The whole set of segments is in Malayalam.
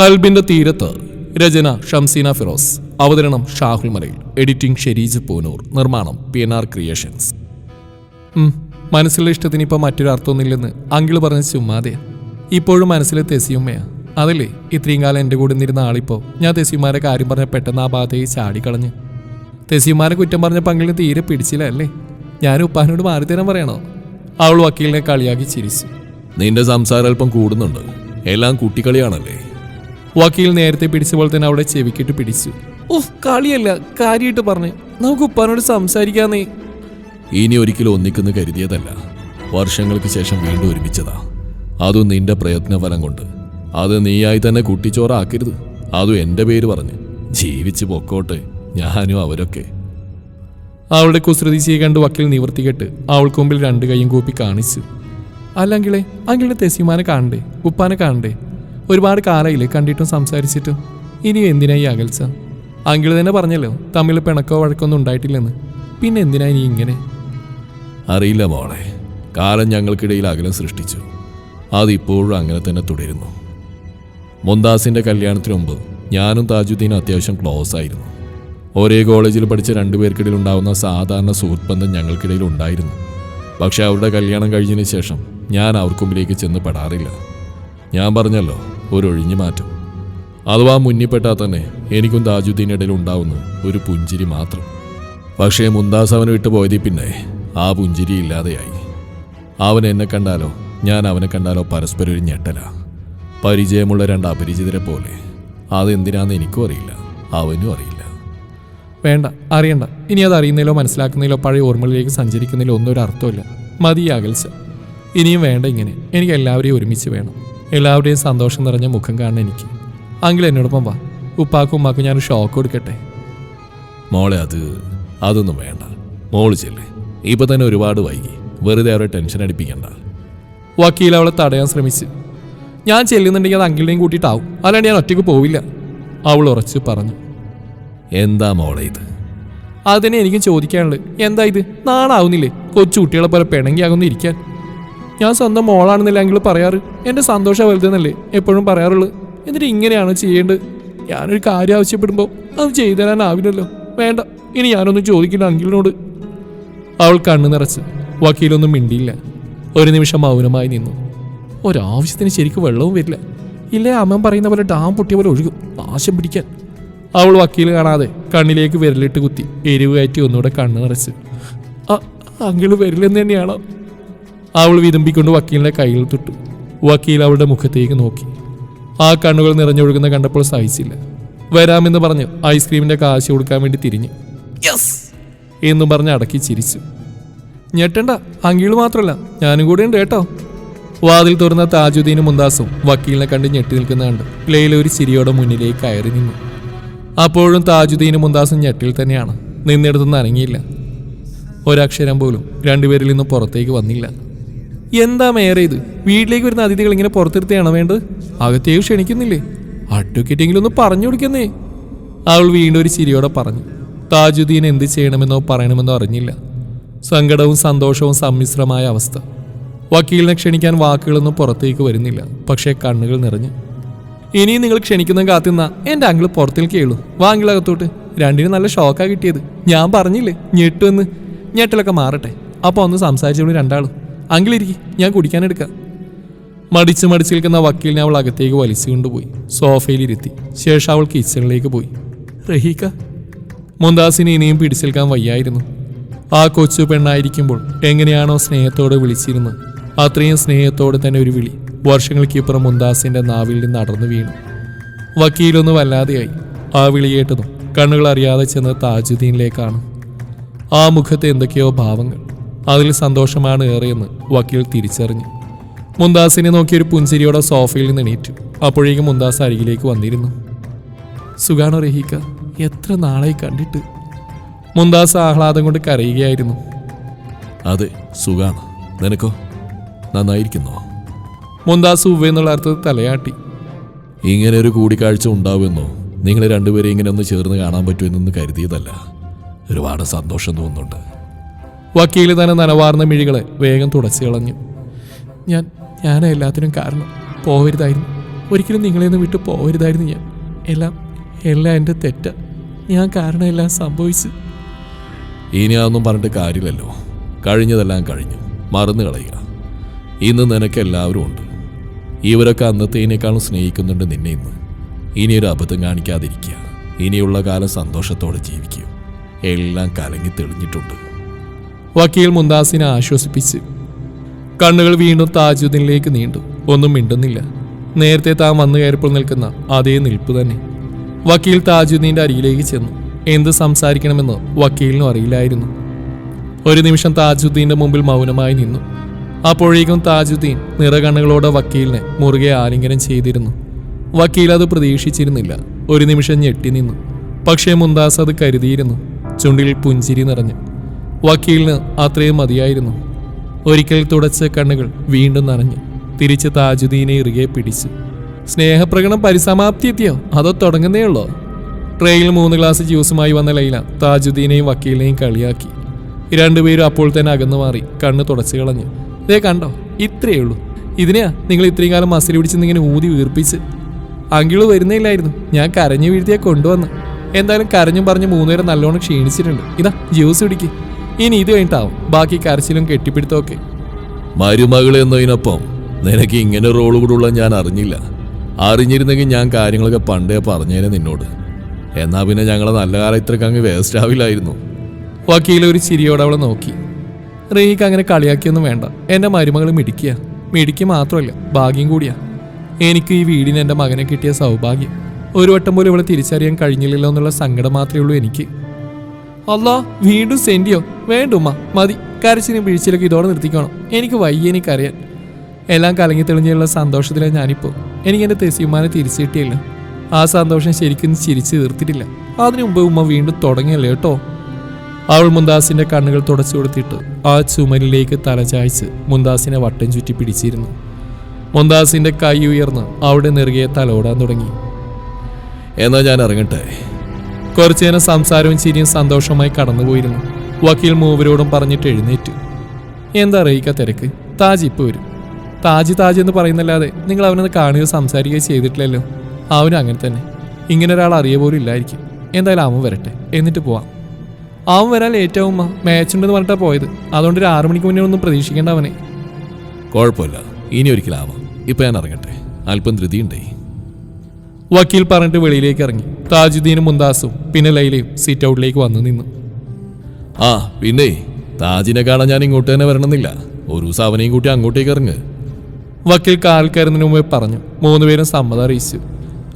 കൽബിന്റെ തീരത്ത് രചന ഷംസീന ഫിറോസ് അവതരണം ഷാഹുൽ മലയിൽ എഡിറ്റിംഗ് ഷെരീജ് പൂനൂർ നിർമ്മാണം പി എൻ ആർ ക്രിയേഷൻസ് മനസ്സിലെ ഇഷ്ടത്തിന് ഇപ്പം മറ്റൊരു അർത്ഥമൊന്നുമില്ലെന്ന് അങ്കിൾ പറഞ്ഞ ചുമ്മാതെ ഇപ്പോഴും മനസ്സിലെ തെസിയുമ്മയാ. അതല്ലേ ഇത്രയും കാലം എന്റെ കൂടെ നിന്നിരുന്ന ആളിപ്പോൾ ഞാൻ തെസിയുമാരെ കാര്യം പറഞ്ഞ പെട്ടെന്ന് ആ ഭാഗത്തേക്ക് ചാടിക്കളഞ്ഞ്. തെസിയുമാരെ കുറ്റം പറഞ്ഞ പങ്കിളിന് തീരെ പിടിച്ചില്ല അല്ലേ? ഞാൻ ഉപ്പാനോട് മാറി തരാൻ പറയണോ? അവൾ വക്കീലിനെ കളിയാക്കി ചിരിച്ചു. നിന്റെ സംസാരം അല്പം കൂടുന്നുണ്ട്. എല്ലാം കുട്ടിക്കളിയാണല്ലേ വക്കീൽ നേരത്തെ പിടിച്ച പോലെ തന്നെ അവിടെ ചെവിക്കിട്ട് പിടിച്ചു. ഓഹ് കളിയല്ല കാര്യമായിട്ട് പറഞ്ഞു. നമുക്ക് ഉപ്പാനോട് സംസാരിക്കാന്നേ. ഇനി ഒരിക്കലും ഒന്നിക്കുന്ന കരുതിയതല്ല. വർഷങ്ങൾക്ക് ശേഷം വീണ്ടും ഒരുമിച്ചതാ. അതും നിന്റെ പ്രയത്നഫലം കൊണ്ട്. അത് നീയായി തന്നെ കുട്ടിച്ചോറാക്കരുത്. അതും എന്റെ പേര് പറഞ്ഞ്. ജീവിച്ച് പൊക്കോട്ടെ ഞാനും അവരൊക്കെ. അവളുടെ കുസൃതി ചെയ്യ കണ്ട് വക്കീൽ നിവർത്തികെട്ട് അവൾക്ക് മുമ്പിൽ രണ്ട് കൈയും കൂപ്പി കാണിച്ചു. അല്ലെങ്കിലേ അങ്കിളുടെ തെസിമാനെ കാണണ്ടേ? ഉപ്പാനെ കാണണ്ടേ? ഒരുപാട് കാലയിൽ കണ്ടിട്ടും സംസാരിച്ചിട്ടും. ഇനി എന്തിനാ ഈ അകൽച്ച? അങ്കിൾ തന്നെ പറഞ്ഞല്ലോ തമ്മിൽ പിണക്കോ വഴക്കൊന്നും ഉണ്ടായിട്ടില്ലെന്ന്. പിന്നെ എന്തിനാ നീ ഇങ്ങനെ? അറിയില്ല മോളെ. കാലം ഞങ്ങൾക്കിടയിൽ അകലം സൃഷ്ടിച്ചു. അതിപ്പോഴും അങ്ങനെ തന്നെ തുടരുന്നു. മുന്താസിന്റെ കല്യാണത്തിന് മുമ്പ് ഞാനും താജുദ്ദീനും അത്യാവശ്യം ക്ലോസ് ആയിരുന്നു. ഒരേ കോളേജിൽ പഠിച്ച രണ്ടുപേർക്കിടയിൽ ഉണ്ടാവുന്ന സാധാരണ സുഹൃത്ത് ബന്ധം ഞങ്ങൾക്കിടയിൽ ഉണ്ടായിരുന്നു. പക്ഷെ അവരുടെ കല്യാണം കഴിഞ്ഞതിന് ശേഷം ഞാൻ അവർക്ക് മുമ്പിലേക്ക് ചെന്ന് പെടാറില്ല. ഞാൻ പറഞ്ഞല്ലോ ഒരു ഒഴിഞ്ഞു മാറ്റം. അഥവാ മുന്നിപ്പെട്ടാൽ തന്നെ എനിക്കും താജുദ്ദീനിടയിൽ ഉണ്ടാവുന്ന ഒരു പുഞ്ചിരി മാത്രം. പക്ഷേ മുന്താസ് അവനെ വിട്ടു പോയതിൽ പിന്നെ ആ പുഞ്ചിരി ഇല്ലാതെയായി. അവൻ എന്നെ കണ്ടാലോ ഞാൻ അവനെ കണ്ടാലോ പരസ്പരം ഒരു ഞെട്ടല. പരിചയമുള്ള രണ്ട് അപരിചിതരെ പോലെ. അതെന്തിനാന്ന് എനിക്കും അറിയില്ല അവനും അറിയില്ല. വേണ്ട അറിയണ്ട. ഇനി അത് അറിയുന്നതിലോ മനസ്സിലാക്കുന്നതിലോ പഴയ ഓർമ്മകളിലേക്ക് സഞ്ചരിക്കുന്നതിലോ ഒന്നും ഒരു അർത്ഥമില്ല മതി ഇനിയും വേണ്ട ഇങ്ങനെ. എനിക്ക് എല്ലാവരെയും ഒരുമിച്ച് വേണം. എല്ലാവരുടെയും സന്തോഷം നിറഞ്ഞ മുഖം കാണുന്ന എനിക്ക്. അങ്കിൾ എന്നോടൊപ്പം വാ. ഉപ്പാക്കും ഉമ്മാക്കും ഞാൻ ഷോക്ക് കൊടുക്കട്ടെ. മോളെ അത് അതൊന്നും വേണ്ട. മോൾ ചെല്ലേ. ഇപ്പൊ തന്നെ ഒരുപാട് വൈകി. വെറുതെ അവരെ ടെൻഷൻ അടിപ്പിക്കണ്ട. വക്കീൽ അവളെ തടയാൻ ശ്രമിച്ചു. ഞാൻ ചെല്ലുന്നുണ്ടെങ്കിൽ അത് അങ്കിളിനെയും കൂട്ടിയിട്ടാവും. അല്ലാണ്ട് ഞാൻ ഒറ്റയ്ക്ക് പോവില്ല. അവൾ ഉറച്ചു പറഞ്ഞു. എന്താ മോളെ ഇത്? അതിനെ എനിക്കും ചോദിക്കാനുള്ളത് എന്താ ഇത്? നാണാവുന്നില്ലേ? കൊച്ചു കുട്ടികളെ പോലെ പിണങ്ങിയാകുന്ന ഇരിക്കാൻ ഞാൻ സ്വന്തം മോളാണെന്നില്ലെങ്കിൽ പറയാറ്. എന്റെ സന്തോഷം വലുതെന്നല്ലേ എപ്പോഴും പറയാറുള്ളൂ. എന്നിട്ട് ഇങ്ങനെയാണ് ചെയ്യേണ്ടത്. ഞാനൊരു കാര്യം ആവശ്യപ്പെടുമ്പോൾ അത് ചെയ്തു തരാനാവില്ലല്ലോ വേണ്ട ഇനി ഞാനൊന്നും ചോദിക്കില്ല അങ്കിളിനോട്. അവൾ കണ്ണു നിറച്ച്. വക്കീലൊന്നും മിണ്ടിയില്ല. ഒരു നിമിഷം മൗനമായി നിന്നു. ഒരാവശ്യത്തിന് ശരിക്കും വെള്ളവും വരില്ല. ഇല്ലേ അമ്മൻ പറയുന്ന പോലെ ഡാം പൊട്ടിയ പോലെ ഒഴുകും. നാശം പിടിക്കാൻ. അവൾ വക്കീൽ കാണാതെ കണ്ണിലേക്ക് വിരലിട്ട് കുത്തി. എരിവ് കയറ്റി ഒന്നുകൂടെ കണ്ണു നിറച്ച്. "അ- അങ്കിൾ വരില്ലെന്ന് തന്നെയാണോ? അവൾ വിതുമ്പിക്കൊണ്ട് വക്കീലിന്റെ കയ്യിൽ തൊട്ടു. വക്കീൽ അവളുടെ മുഖത്തേക്ക് നോക്കി. ആ കണ്ണുകൾ നിറഞ്ഞൊഴുകുന്ന കണ്ടപ്പോൾ സഹിച്ചില്ല. വരാമെന്ന് പറഞ്ഞ് ഐസ്ക്രീമിന്റെ കാശ് കൊടുക്കാൻ വേണ്ടി തിരിഞ്ഞു. യെസ് എന്നും പറഞ്ഞ് അടക്കി ചിരിച്ചു. ഞെട്ടണ്ട അങ്കിൾ മാത്രമല്ല ഞാനും കൂടെ ഉണ്ട് കേട്ടോ. വാതിൽ തുറന്ന താജുദ്ദീനും മുന്താസും വക്കീലിനെ കണ്ട് ഞെട്ടി നിൽക്കുന്ന കണ്ട് ലൈല ഒരു ചിരിയോടെ മുന്നിലേക്ക് കയറി നിന്നു. അപ്പോഴും താജുദ്ദീനും മുന്താസും ഞെട്ടിൽ തന്നെയാണ്. നിന്നിടത്തുനിന്ന് അനങ്ങിയില്ല. ഒരക്ഷരം പോലും രണ്ടുപേരിൽ നിന്നും പുറത്തേക്ക് വന്നില്ല. എന്താ മേറെ ഇത്? വീട്ടിലേക്ക് വരുന്ന അതിഥികൾ ഇങ്ങനെ പുറത്തെടുത്തെയാണോ വേണ്ടത്? അകത്തേക്ക് ക്ഷണിക്കുന്നില്ലേ? അഡ്വക്കേറ്റെങ്കിലും ഒന്ന് പറഞ്ഞു കൊടുക്കുന്നേ. അവൾ വീണ്ടും ഒരു ചിരിയോടെ പറഞ്ഞു. താജുദ്ദീൻ എന്ത് ചെയ്യണമെന്നോ പറയണമെന്നോ അറിഞ്ഞില്ല. സങ്കടവും സന്തോഷവും സമ്മിശ്രമായ അവസ്ഥ. വക്കീലിനെ ക്ഷണിക്കാൻ വാക്കുകളൊന്നും പുറത്തേക്ക് വരുന്നില്ല. പക്ഷേ കണ്ണുകൾ നിറഞ്ഞു. ഇനിയും നിങ്ങൾ ക്ഷണിക്കുന്ന കാത്തുന്ന അങ്കിൾ പുറത്തേക്ക് കേളു വാങ്കിളകത്തോട്ട് രണ്ടിന് നല്ല ഷോക്കാ കിട്ടിയത്. ഞാൻ പറഞ്ഞില്ലേ? ഞെട്ടുമെന്ന്. ഞെട്ടലൊക്കെ മാറട്ടെ. അപ്പോൾ ഒന്ന് സംസാരിച്ചോളൂ രണ്ടാളും. അങ്കിളിരിക്കും ഞാൻ കുടിക്കാനെടുക്കാം മടിച്ച് മടിച്ച് നിൽക്കുന്ന വക്കീലിനെ അവൾ അകത്തേക്ക് വലിച്ചു കൊണ്ടുപോയി. സോഫയിലിരുത്തി. ശേഷം അവൾ കിച്ചണിലേക്ക് പോയി. റഹീക്ക മുന്താസിനെ ഇനിയും പിടിച്ചേൽക്കാൻ വയ്യായിരുന്നു. ആ കൊച്ചു പെണ്ണായിരിക്കുമ്പോൾ എങ്ങനെയാണോ സ്നേഹത്തോടെ വിളിച്ചിരുന്നത്. അത്രയും സ്നേഹത്തോടെ തന്നെ ഒരു വിളി വർഷങ്ങൾക്കിപ്പുറം മുന്താസിന്റെ നാവിൽ നിന്ന് അടർന്നു വീണു. വക്കീലൊന്ന് വല്ലാതെയായി. ആ വിളി കേട്ടതും കണ്ണുകൾ അറിയാതെ ചെന്ന് താജുദ്ദീനിലേക്കാണ്. ആ മുഖത്ത് എന്തൊക്കെയോ ഭാവങ്ങൾ. അതിൽ സന്തോഷമാണ് ഏറെയെന്ന് വക്കീൽ തിരിച്ചറിഞ്ഞു. മുന്താസിനെ നോക്കി ഒരു പുഞ്ചിരിയോടെ സോഫയിൽ നിന്ന് എണീറ്റു. അപ്പോഴേക്കും മുന്താസ് അരികിലേക്ക് വന്നിരുന്നു. സുഖാണോ റഹീക്ക എത്ര നാളായി കണ്ടിട്ട്? മുന്താസ് ആഹ്ലാദം കൊണ്ട് കരയുകയായിരുന്നു. അതെ സുഖാണ്. നിനക്കോ? നന്നായിരിക്കുന്നോ? മുന്താസ് ഉവ്വ എന്നുള്ള അർത്ഥത്തിൽ തലയാട്ടി. ഇങ്ങനെ ഒരു കൂടിക്കാഴ്ച ഉണ്ടാവുമെന്നോ? നിങ്ങൾ രണ്ടുപേരെ ഇങ്ങനെ ഒന്ന് ചേർന്ന് കാണാൻ പറ്റുമെന്നൊന്ന് കരുതിയതല്ല. ഒരുപാട് സന്തോഷം തോന്നുന്നുണ്ട്. വക്കീൽ തന്നെ നനവാർന്ന മിഴികളെ വേഗം തുടച്ചു കളഞ്ഞു. ഞാൻ ഞാൻ എല്ലാത്തിനും കാരണം. പോവരുതായിരുന്നു. ഒരിക്കലും നിങ്ങളെയൊന്നും വിട്ടു പോകരുതായിരുന്നു ഞാൻ. എല്ലാം എല്ലാം എന്റെ തെറ്റ. ഞാൻ കാരണം എല്ലാം സംഭവിച്ചു. ഇനി അതൊന്നും പറഞ്ഞിട്ട് കാര്യമില്ലല്ലോ. കഴിഞ്ഞതെല്ലാം കഴിഞ്ഞു. മറന്നു കളയുക. ഇന്ന് നിനക്ക് എല്ലാവരും ഉണ്ട്. ഇവരൊക്കെ അന്നത്തേനേക്കാളും സ്നേഹിക്കുന്നുണ്ട് നിന്നെ ഇന്ന്. ഇനിയൊരു അബദ്ധം കാണിക്കാതിരിക്കുക. ഇനിയുള്ള കാലം സന്തോഷത്തോടെ ജീവിക്കുക. എല്ലാം കലങ്ങി തെളിഞ്ഞിട്ടുണ്ട്. വക്കീൽ മുന്താസിനെ ആശ്വസിപ്പിച്ച്. കണ്ണുകൾ വീണ്ടും താജുദ്ദീനിലേക്ക് നീണ്ടു. ഒന്നും മിണ്ടുന്നില്ല. നേരത്തെ താൻ വന്നു കയറിപ്പോൾ നിൽക്കുന്ന അതേ നിൽപ്പ് തന്നെ. വക്കീൽ താജുദ്ദീന്റെ അരികിലേക്ക് ചെന്നു. എന്ത് സംസാരിക്കണമെന്ന് വക്കീലിനും അറിയില്ലായിരുന്നു. ഒരു നിമിഷം താജുദ്ദീന്റെ മുമ്പിൽ മൗനമായി നിന്നു. അപ്പോഴേക്കും താജുദ്ദീൻ നിറകണ്ണുകളോടെ വക്കീലിനെ മുറുകെ ആലിംഗനം ചെയ്തിരുന്നു. വക്കീൽ അത് പ്രതീക്ഷിച്ചിരുന്നില്ല. ഒരു നിമിഷം ഞെട്ടി നിന്നു. പക്ഷേ മുന്താസ് അത് കരുതിയിരുന്നു. ചുണ്ടിൽ പുഞ്ചിരി നിറഞ്ഞു. വക്കീലിന് അത്രയും മതിയായിരുന്നു. ഒരിക്കൽ തുടച്ച കണ്ണുകൾ വീണ്ടും നനഞ്ഞു തിരിച്ച് താജുദ്ദീനെ ഇറുകെ പിടിച്ചു. സ്നേഹപ്രകടനം പരിസമാപ്തി എത്തിയോ അതോ തുടങ്ങുന്നേ ഉള്ളോ ട്രെയിൽ മൂന്ന് ഗ്ലാസ് ജ്യൂസുമായി വന്ന ലൈല താജുദ്ദീനെയും വക്കീലിനെയും കളിയാക്കി. രണ്ടുപേരും അപ്പോൾ തന്നെ അകന്നു മാറി കണ്ണ് തുടച്ചു കളഞ്ഞു. ഇതേ കണ്ടോ? ഇത്രയേ ഉള്ളൂ. ഇതിനെയാ നിങ്ങൾ ഇത്രയും കാലം മസിൽ പിടിച്ച് ഇങ്ങനെ ഊതി വീർപ്പിച്ച്? അങ്കിൾ വരുന്നില്ലായിരുന്നു ഞാൻ കരഞ്ഞു വീഴ്ത്തിയാ കൊണ്ടുവന്ന്. എന്തായാലും കരഞ്ഞും പറഞ്ഞ് മൂന്നുപേരെ നല്ലോണം ക്ഷീണിച്ചിട്ടുണ്ട്. ഇതാ ജ്യൂസ് പിടിക്ക് ഇനി ഇത് കഴിഞ്ഞിട്ടാവും. ബാക്കി കരച്ചിലും കെട്ടിപ്പിടുത്തമൊക്കെ. മരുമകൾ എന്നതിനൊപ്പം നിനക്ക് ഇങ്ങനെ റോൾ കൂടുള്ള ഞാൻ അറിഞ്ഞില്ല. അറിഞ്ഞിരുന്നെങ്കിൽ ഞാൻ കാര്യങ്ങളൊക്കെ പണ്ടേ പറഞ്ഞേനെ നിന്നോട്. എന്നാ പിന്നെ ഞങ്ങളെ നല്ല കാലം ഇത്രക്ക് അങ്ങ് വേസ്റ്റ് ആവില്ലായിരുന്നു. വക്കീൽ ഒരു ചിരിയോടെ അവളെ നോക്കി. റീക്ക് അങ്ങനെ കളിയാക്കിയൊന്നും വേണ്ട. എന്റെ മരുമകൾ മിടിക്കുക മിടിക്കുക മാത്രമല്ല ഭാഗ്യം കൂടിയാ. എനിക്ക് ഈ വീടിന് എന്റെ മകനെ കിട്ടിയ സൗഭാഗ്യം. ഒരു വട്ടം പോലും ഇവളെ തിരിച്ചറിയാൻ കഴിഞ്ഞില്ലല്ലോ എന്നുള്ള സങ്കടം മാത്രമേ ഉള്ളൂ എനിക്ക്. അല്ലാ വീണ്ടും സെന്റിയോ വേണ്ടുമ്മ. മതി. കരച്ചിനെ വീഴ്ചയിലൊക്കെ ഇതോടെ നിർത്തിക്കണം. എനിക്ക് വയ്യ എനിക്കറിയാൻ. എല്ലാം കലങ്ങി തെളിഞ്ഞുള്ള സന്തോഷത്തിലാണ് ഞാനിപ്പോൾ എനിക്ക് എന്റെ തെസിയുമാനെ തിരിച്ചു കിട്ടിയില്ല. ആ സന്തോഷം ശരിക്കും ചിരിച്ചു തീർത്തിട്ടില്ല. അതിനു മുമ്പ് ഉമ്മ വീണ്ടും തുടങ്ങിയല്ലേ കേട്ടോ? അവൾ മുന്താസിന്റെ കണ്ണുകൾ തുടച്ചു കൊടുത്തിട്ട് ആ ചുമലിലേക്ക് തലചായ്ച്ച് മുന്താസിനെ വട്ടം ചുറ്റി പിടിച്ചിരുന്നു. മുന്താസിന്റെ കൈ ഉയർന്ന് അവിടെ നെറുകയെ തലോടാൻ തുടങ്ങി. എന്നാ ഞാൻ ഇറങ്ങട്ടെ. കുറച്ചു നേരം സംസാരവും ചിരിയും സന്തോഷമായി കടന്നുപോയിരുന്നു. വക്കീൽ മൂവരോടും പറഞ്ഞിട്ട് എഴുന്നേറ്റ്. എന്താ അറിയിക്ക തിരക്ക്? താജി ഇപ്പോൾ വരും. താജി താജ് എന്ന് പറയുന്നല്ലാതെ നിങ്ങൾ അവനൊന്ന് കാണുകയോ സംസാരിക്കുകയോ ചെയ്തിട്ടില്ലല്ലോ. അവനും അങ്ങനെ തന്നെ. ഇങ്ങനെ ഒരാൾ അറിയ പോലും ഇല്ലായിരിക്കും. എന്തായാലും അവൻ വരട്ടെ. എന്നിട്ട് പോവാം. അവൻ വരാൻ ഏറ്റവും ആവും മാച്ച് ഉണ്ടെന്ന് പറഞ്ഞിട്ടാ പോയത്. അതുകൊണ്ട് ഒരു ആറു മണിക്ക് മുന്നേ ഒന്നും പ്രതീക്ഷിക്കേണ്ട അവനെ. കുഴപ്പമില്ല. ഇനി ഒരിക്കലാവാം ഇപ്പൊ ഞാൻ ഇറങ്ങട്ടെ. അല്പം ധൃതിയുണ്ടേ. വക്കീൽ പറഞ്ഞിട്ട് വെളിയിലേക്ക് ഇറങ്ങി. താജുദ്ദീനും മുന്താസും പിന്നെ ലൈലയും സീറ്റ് ഔട്ടിലേക്ക് വന്നു നിന്നു. ആ പിന്നെ താജിനെ കാണാൻ ഞാൻ ഇങ്ങോട്ട് തന്നെ വരണമെന്നില്ല. ഒരു ദിവസം അവനെയും കൂട്ടി അങ്ങോട്ടേക്ക് ഇറങ്ങ്. വക്കീൽ കാൽ കയറുന്നതിന് മുമ്പേ പറഞ്ഞു മൂന്നുപേരും സമ്മതം അറിയിച്ചു.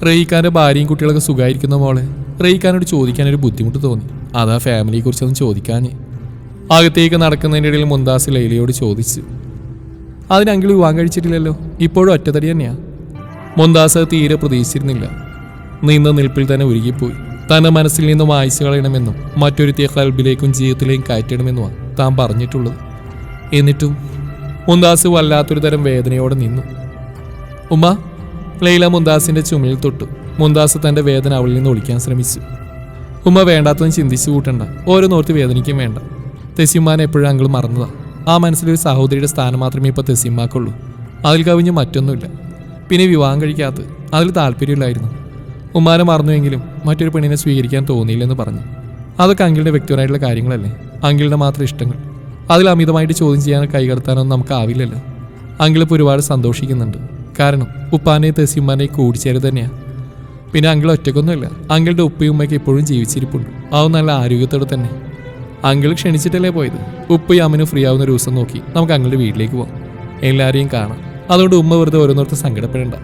റെയ്ഖാന്റെ ഭാര്യയും കുട്ടികളൊക്കെ സുഖമായിരിക്കുന്ന മോളെ? റെയ്ഖാനോട് ചോദിക്കാനൊരു ബുദ്ധിമുട്ട് തോന്നി. അതാ ഫാമിലിയെ കുറിച്ചൊന്നും ചോദിക്കാൻ അകത്തേക്ക് നടക്കുന്നതിന്റെ ഇടയിൽ മുന്താസ് ലൈലയോട് ചോദിച്ചു അതിന് അങ്കിൾ വിവാഹം കഴിച്ചിട്ടില്ലല്ലോ? ഇപ്പോഴും ഒറ്റത്തടി തന്നെയാ? മുന്താസ് തീരെ പ്രതീക്ഷിച്ചിരുന്നില്ല. നീന്ത നിൽപ്പിൽ തന്നെ ഒരുങ്ങിപ്പോയി തന്റെ മനസ്സിൽ നിന്നും വായിച്ചു കളയണമെന്നും മറ്റൊരുത്തിയ കൽബിലേക്കും ജീവിതത്തിലേക്കും കയറ്റണമെന്നുമാണ് താൻ പറഞ്ഞിട്ടുള്ളത്. എന്നിട്ടും മുന്താസ് വല്ലാത്തൊരു തരം വേദനയോടെ നിന്നു. ഉമ്മ ലൈല മുന്താസിന്റെ ചുമലിൽ തൊട്ടു. മുന്താസ് തന്റെ വേദന അവളിൽ നിന്ന് ഒളിക്കാൻ ശ്രമിച്ചു. ഉമ്മ വേണ്ടാത്തതും ചിന്തിച്ചു കൂട്ടണ്ട. ഓരോന്നോർത്ത് വേദനിക്കും വേണ്ട. തെസിമ്മാനെ എപ്പോഴും അങ്ങൾ മറന്നതാ. ആ മനസ്സിലൊരു സഹോദരിയുടെ സ്ഥാനം മാത്രമേ ഇപ്പോൾ തെസിമ്മാക്കുള്ളൂ. അതിൽ കവിഞ്ഞ് മറ്റൊന്നുമില്ല. പിന്നെ വിവാഹം കഴിക്കാത്തത് അതിൽ താല്പര്യമില്ലായിരുന്നു. ഉമ്മാനെ മറന്നുവെങ്കിലും മറ്റൊരു പെണ്ണിനെ സ്വീകരിക്കാൻ തോന്നിയില്ലെന്ന് പറഞ്ഞു. അതൊക്കെ അങ്കിളുടെ വ്യക്തിപരമായിട്ടുള്ള കാര്യങ്ങളല്ലേ? അങ്കിളുടെ മാത്രം ഇഷ്ടങ്ങൾ. അതിൽ അമിതമായിട്ട് ചോദ്യം ചെയ്യാനോ കൈകടത്താനൊന്നും നമുക്കാവില്ലല്ലോ അങ്കിളിപ്പോൾ ഒരുപാട് സന്തോഷിക്കുന്നുണ്ട്. കാരണം ഉപ്പാനെ തെസിമ്മാനെയും കൂടിച്ചേര് തന്നെയാണ് പിന്നെ അങ്കിൾ ഒറ്റക്കൊന്നുമില്ല. അങ്കിളുടെ ഉപ്പയും ഉമ്മയ്ക്ക് ഇപ്പോഴും ജീവിച്ചിരിപ്പുണ്ട്. അത് നല്ല ആരോഗ്യത്തോടെ തന്നെ. അങ്കിൾ ക്ഷണിച്ചിട്ടല്ലേ പോയത്? ഉപ്പയും അമ്മനും ഫ്രീ ആവുന്ന ഒരു ദിവസം നോക്കി നമുക്ക് അങ്കിളുടെ വീട്ടിലേക്ക് പോകാം എല്ലാവരെയും കാണാം. അതുകൊണ്ട് ഉമ്മ വെറുതെ ഓരോന്നോർത്ത് സങ്കടപ്പെടേണ്ട.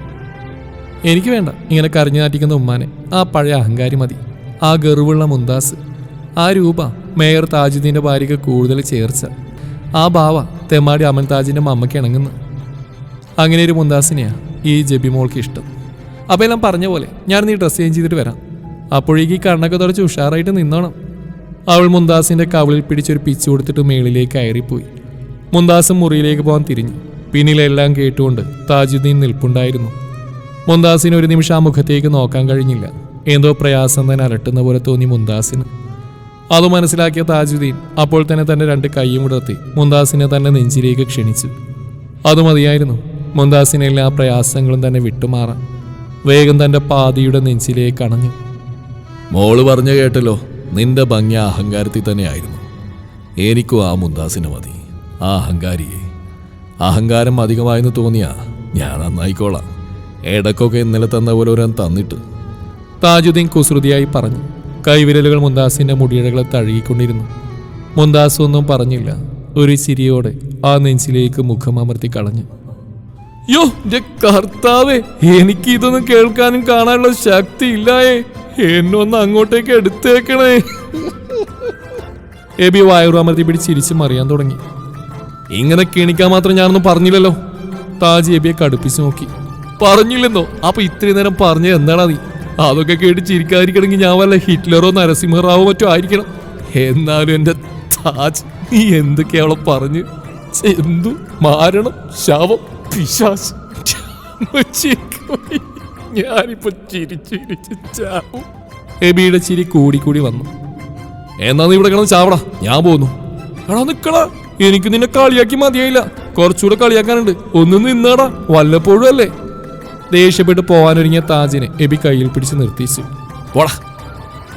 എനിക്ക് വേണ്ട ഇങ്ങനെ കരഞ്ഞു നാട്ടിക്കുന്ന ഉമ്മാനെ. ആ പഴയ അഹങ്കാരി മതി. ആ ഗർവുള്ള മുന്താസ് ആ രൂപ മേയർ താജുദ്ദീന്റെ ഭാര്യയ്ക്ക് കൂടുതൽ ചേർച്ച. ആ ഭാവ തെമ്മാടി അമൽ താജിന്റെ മമ്മയ്ക്ക് ഇണങ്ങുന്നു. അങ്ങനെ ഒരു മുന്താസിനെയാ ഈ ജബി മോൾക്ക് ഇഷ്ടം. അപ്പോൾ എല്ലാം പറഞ്ഞ പോലെ ഞാൻ നീ ഡ്രസ്സ് ചേഞ്ച് ചെയ്തിട്ട് വരാം. അപ്പോഴേക്ക് ഈ കണ്ണൊക്കെ തുടച്ച് ഉഷാറായിട്ട് നിന്നോണം. അവൾ മുന്താസിന്റെ കവിളിൽ പിടിച്ചൊരു പിച്ചു കൊടുത്തിട്ട് മേളിലേക്ക് കയറിപ്പോയി. മുന്താസ് മുറിയിലേക്ക് പോകാൻ തിരിഞ്ഞു. പിന്നിലെല്ലാം കേട്ടുകൊണ്ട് താജുദ്ദീൻ നിൽപ്പുണ്ടായിരുന്നു. മുന്താസിന് ഒരു നിമിഷം ആ മുഖത്തേക്ക് നോക്കാൻ കഴിഞ്ഞില്ല. എന്തോ പ്രയാസം തന്നെ അലട്ടുന്ന പോലെ തോന്നി മുന്താസിന് അത് മനസ്സിലാക്കിയ താജുദ്ദീൻ അപ്പോൾ തന്നെ തന്റെ രണ്ട് കൈയും വിടർത്തി മുന്താസിനെ തന്നെ നെഞ്ചിലേക്ക് ക്ഷണിച്ചു. അത് മതിയായിരുന്നു. മുന്താസിനെ എല്ലാ പ്രയാസങ്ങളും തന്നെ വിട്ടുമാറാൻ. വേഗം തന്റെ പാതിയുടെ നെഞ്ചിലേക്ക് അണഞ്ഞു. മോൾ പറഞ്ഞു കേട്ടല്ലോ നിന്റെ ഭംഗി അഹങ്കാരത്തിൽ തന്നെയായിരുന്നു. എനിക്കും ആ മുന്താസിനെ മതി. ആ അഹങ്കാരിയെ. അഹങ്കാരം അധികമായെന്ന് തോന്നിയാ ഞാൻ നന്നായിക്കോളാം. ഇടക്കൊക്കെ ഇന്നലെ തന്ന പോലെ ഒരാൻ തന്നിട്ട്. താജുദ്ദീൻ കുസൃതിയായി പറഞ്ഞു. കൈവിരലുകൾ മുന്താസിന്റെ മുടിയിഴകളെ തഴുകിക്കൊണ്ടിരുന്നു. മുന്താസ് ഒന്നും പറഞ്ഞില്ല. ഒരു ചിരിയോടെ ആ നെഞ്ചിലേക്ക് മുഖം അമർത്തി കളഞ്ഞു. യോ കർത്താവേ എനിക്ക് ഇതൊന്നും കേൾക്കാനും കാണാനുള്ള ശക്തി ഇല്ലായേ. എന്നൊന്ന് അങ്ങോട്ടേക്ക് എടുത്തേക്കണേ. എബി വയറു അമർത്തി പിടിച്ച് ചിരിച്ചു മറിയാൻ തുടങ്ങി. ഇങ്ങനെ കിണിക്കാൻ മാത്രം ഞാനൊന്നും പറഞ്ഞില്ലല്ലോ. താജ് എബിയെ കടുപ്പിച്ച് നോക്കി. പറഞ്ഞില്ലെന്നോ? അപ്പൊ ഇത്രയും നേരം പറഞ്ഞ എന്താണ് നീ? അതൊക്കെ കേട്ട് ചിരിക്കാതിരിക്കണമെങ്കിൽ ഞാൻ വല്ല ഹിറ്റ്ലറോ നരസിംഹറാവോ മറ്റോ ആയിരിക്കണം. എന്നാലും എന്റെ താജ് നീ എന്തൊക്കെയാ അവളെ പറഞ്ഞു? എന്തു? മാരണം ശവം പിശാസ് ഞാനിപ്പോ ചാവും. എബിയുടെ ചിരി കൂടി കൂടി വന്നു. എന്നാ നീ ഇവിടെ കിടന്ന് ചാവടാ. ഞാൻ പോന്നു. എടാ നിക്കടാ. എനിക്ക് നിന്നെ കളിയാക്കി മതിയായില്ല. കുറച്ചുകൂടെ കളിയാക്കാനുണ്ട്. ഒന്ന് നിന്നാടാ. വല്ലപ്പോഴും അല്ലേ? ദേഷ്യപ്പെട്ട് പോവാനൊരുങ്ങിയ താജിനെ എബി കയ്യിൽ പിടിച്ച് നിർത്തിച്ചു. പോടാ.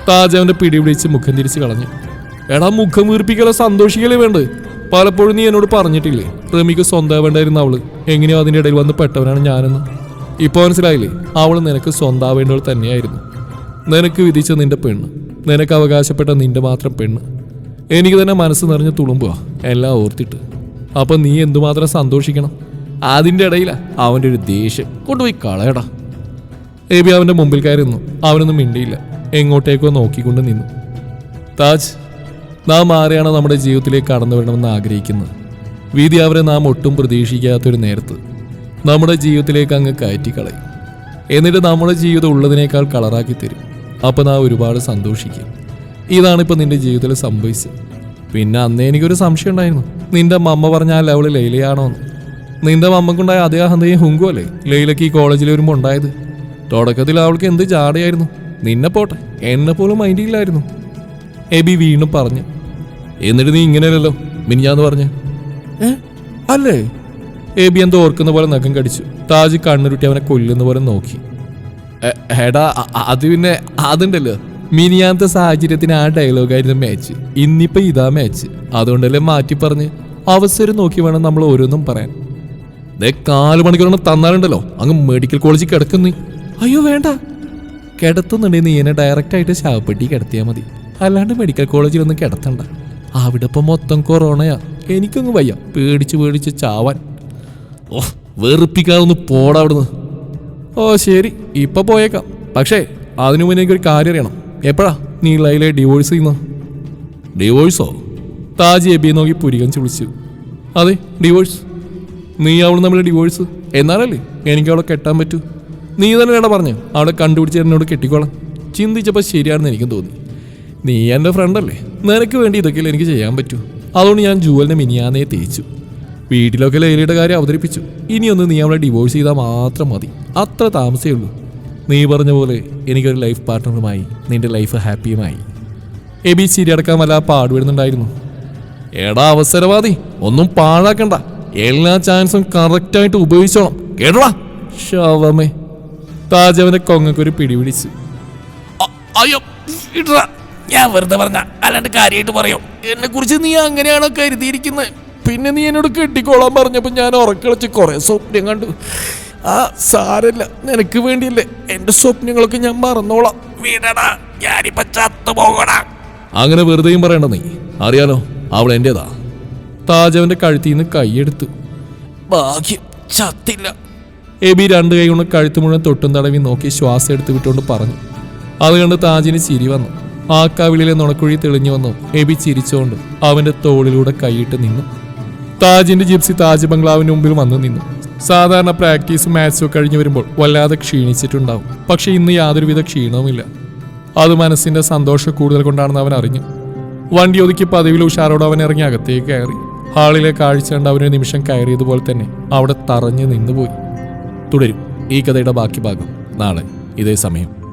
താജ് അവന്റെ പിടി പിടിച്ച് മുഖം തിരിച്ച് കളഞ്ഞു. എടാ മുഖം വീർപ്പിക്കലോ സന്തോഷിക്കലേ വേണ്ട പലപ്പോഴും നീ എന്നോട് പറഞ്ഞിട്ടില്ലേ റമിക്ക് സ്വന്തമാവേണ്ടായിരുന്ന അവൾ. എങ്ങനെയോ അതിന്റെ ഇടയിൽ വന്ന് പെട്ടവനാണ് ഞാനെന്ന്. ഇപ്പൊ മനസ്സിലായില്ലേ അവൾ നിനക്ക് സ്വന്താവേണ്ടവൾ തന്നെയായിരുന്നു. നിനക്ക് വിധിച്ച നിന്റെ പെണ്ണ്. നിനക്ക് അവകാശപ്പെട്ട നിന്റെ മാത്രം പെണ്ണ്. എനിക്ക് തന്നെ മനസ്സ് നിറഞ്ഞ് തുളുമ്പുക എല്ലാം ഓർത്തിട്ട്. അപ്പം നീ എന്തുമാത്രം സന്തോഷിക്കണം? അതിന്റെ ഇടയിലാ അവന്റെ ഒരു ദേഷ്യം. കൊണ്ടുപോയി കളയടാ. എബി അവന്റെ മുമ്പിൽ കയറി നിന്നു. അവനൊന്നും മിണ്ടിയില്ല. എങ്ങോട്ടേക്കോ നോക്കിക്കൊണ്ട് നിന്നു. താജ് നാം ആരെയാണ് നമ്മുടെ ജീവിതത്തിലേക്ക് കടന്നു വരണമെന്ന് ആഗ്രഹിക്കുന്നത്? വിധി അവരെ നാം ഒട്ടും പ്രതീക്ഷിക്കാത്തൊരു നേരത്ത്. നമ്മുടെ ജീവിതത്തിലേക്ക് അങ്ങ് കയറ്റിക്കളയും. എന്നിട്ട് നമ്മുടെ ജീവിതം ഉള്ളതിനേക്കാൾ കളറാക്കി തരും. അപ്പോൾ നാം ഒരുപാട് സന്തോഷിക്കും. ഇതാണിപ്പോൾ നിന്റെ ജീവിതത്തിൽ സംഭവിച്ചത്. പിന്നെ അന്ന് എനിക്കൊരു സംശയം ഉണ്ടായിരുന്നു. നിന്റെ മമ്മ പറഞ്ഞാൽ അവൾ ലൈലയാണോ എന്ന്. നിന്റെ മമ്മക്കുണ്ടായ അതേ അഹന്തയും ഹുങ്കു അല്ലേ? ലൈലക്ക് ഈ കോളേജിൽ വരുമ്പോൾ ഉണ്ടായത്. തുടക്കത്തിൽ അവൾക്ക് എന്ത് ചാടിയായിരുന്നു നിന്നെ പോട്ടെ എന്നെ പോലും മൈൻഡില്ലായിരുന്നു എബി വീണ്ടും പറഞ്ഞു എന്നിട്ട് നീ ഇങ്ങനെയല്ലല്ലോ മിനിഞ്ഞാന്ന് പറഞ്ഞു? ഏ? അല്ലേ? എബി എന്തോ ഓർക്കുന്ന പോലെ നഖം കടിച്ചു. താജ് കണ്ണുരുട്ടി അവനെ കൊല്ലുന്ന പോലെ നോക്കി. ഹേടാ അത് പിന്നെ അതുണ്ടല്ലോ. മിനിയാത്ത സാഹചര്യത്തിന് ആ ഡയലോഗായിരുന്നു മാച്ച്. ഇന്നിപ്പോ ഇതാ മാച്ച്. അതുകൊണ്ടല്ലേ മാറ്റി പറഞ്ഞ് അവസരം നോക്കി വേണം നമ്മൾ ഓരോന്നും പറയാൻ. ദേ കാൽ മണിക്കൂറോളം തന്നാലുണ്ടല്ലോ. അങ്ങ് മെഡിക്കൽ കോളേജിൽ കിടക്കുന്നു. അയ്യോ വേണ്ട. കിടത്തുന്നുണ്ടെങ്കിൽ നീ എന്നെ ഡയറക്റ്റ് ആയിട്ട് ശവപ്പെട്ടി കിടത്തിയാൽ മതി. അല്ലാണ്ട് മെഡിക്കൽ കോളേജിലൊന്നും കിടത്തണ്ട. അവിടെ ഇപ്പൊ മൊത്തം കൊറോണയാ. എനിക്കൊന്നും വയ്യ. പേടിച്ച് പേടിച്ച് ചാവാൻ. ഓ വെറുപ്പിക്കാതൊന്ന് പോടാ അവിടുന്ന്. ഓ ശരി. ഇപ്പൊ പോയേക്കാം. പക്ഷേ അതിനു മുന്നേ എനിക്കൊരു കാര്യം അറിയണം. എപ്പോഴാ നീ ലൈലെ ഡിവോഴ്സ് ചെയ്യുന്ന? ഡിവോഴ്സോ താജി എബിയെ നോക്കി പുരികം ചുളിച്ചു. അതെ ഡിവോഴ്സ് നീ അവൾ നമ്മൾ ഡിവോഴ്സ് എന്നാലല്ലേ എനിക്ക് അവളെ കെട്ടാൻ പറ്റൂ? നീ തന്നെ വേണ്ട പറഞ്ഞു അവളെ കണ്ടുപിടിച്ച് എന്നോട് കെട്ടിക്കോളാം. ചിന്തിച്ചപ്പോൾ ശരിയാണെന്ന് എനിക്കും തോന്നി. നീ എന്റെ ഫ്രണ്ടല്ലേ നിനക്ക് വേണ്ടി ഇതൊക്കെയല്ലേ എനിക്ക് ചെയ്യാൻ പറ്റൂ. അതുകൊണ്ട് ഞാൻ ജുവലിനെ മിനിയാന്നേ തേച്ചു. വീട്ടിലൊക്കെ ലൈലയുടെ കാര്യം അവതരിപ്പിച്ചു. ഇനിയൊന്ന് നീ അവളെ ഡിവോഴ്സ് ചെയ്താൽ മാത്രം മതി. അത്ര താമസേ ഉള്ളൂ. നീ പറഞ്ഞ പോലെ എനിക്കൊരു ലൈഫ് പാർട്ട്ണറുമായി നിന്റെ ലൈഫ് ഹാപ്പിയുമായി എബി ചിരിയടക്കാൻ വല്ല പാടുവരുന്നുണ്ടായിരുന്നു എടാ അവസരവാദി ഒന്നും പാഴാക്കണ്ട. എല്ലാ ചാൻസും കറക്റ്റായിട്ട് ഉപയോഗിച്ചോണം കേട്ടോടാ? ശവമേ. താജവന്റെ കൊങ്ങക്കൊരു പിടിപിടിച്ചു അയ്യോ ഞാൻ വെറുതെ പറഞ്ഞ അല്ലാണ്ട് കാര്യമായിട്ട് പറയോ. എന്നെ കുറിച്ച് നീ അങ്ങനെയാണോ കരുതിയിരിക്കുന്നത് പിന്നെ നീ എന്നോട് കെട്ടിക്കോളാൻ പറഞ്ഞപ്പോൾ ഞാൻ ഉറക്കളിച്ച് കുറേ സ്വപ്നം കണ്ടു. ആ സാരല്ല. നിനക്ക് വേണ്ടിയല്ലേ. എന്റെ സ്വപ്നങ്ങളൊക്കെ ഞാൻ മറന്നോളാം. വീടടാ ഞാനിപ്പോ ചത്തു പോകടാ. അങ്ങനെ വെറുതെയും പറയണ്ട നീ. അറിയാലോ അവൾ എന്റേതാ. താജവന്റെ കഴുത്തിൽ നിന്ന് കൈയെടുത്തു. ഭാഗ്യം ചത്തില്ല. എബി രണ്ട് കൈ കൊണ്ട് കഴുത്ത് മുഴുവൻ തൊട്ടും തടവി നോക്കി ശ്വാസം എടുത്ത് വിട്ടുകൊണ്ട് പറഞ്ഞു. അത് കണ്ട് താജിന് ചിരി വന്നു. ആ കവിളിലെ നുണക്കുഴി തെളിഞ്ഞു വന്നു. എബി ചിരിച്ചുകൊണ്ട് അവന്റെ തോളിലൂടെ കൈയിട്ട് നിന്നു. താജിന്റെ ജിപ്സി താജ് ബംഗ്ലാവിന് മുമ്പിൽ വന്നു നിന്നു. സാധാരണ പ്രാക്ടീസ് മാച്ചും കഴിഞ്ഞു വരുമ്പോൾ വല്ലാതെ ക്ഷീണിച്ചിട്ടുണ്ടാവും. പക്ഷെ ഇന്ന് യാതൊരുവിധ ക്ഷീണവുമില്ല. അത് മനസ്സിന്റെ സന്തോഷം കൂടുതൽ കൊണ്ടാണെന്ന് അവൻ അറിഞ്ഞു. വണ്ടി ഒതുക്കി പതിവിൽ ഉഷാറോടെ അവൻ ഇറങ്ങി അകത്തേക്ക് കയറി. ഹാളിലെ കാഴ്ച കണ്ട് അവനൊരു നിമിഷം കയറിയതുപോലെ തന്നെ അവിടെ തറഞ്ഞു നിന്നുപോയി. തുടരും ഈ കഥയുടെ ബാക്കി ഭാഗം നാളെ ഇതേ സമയം.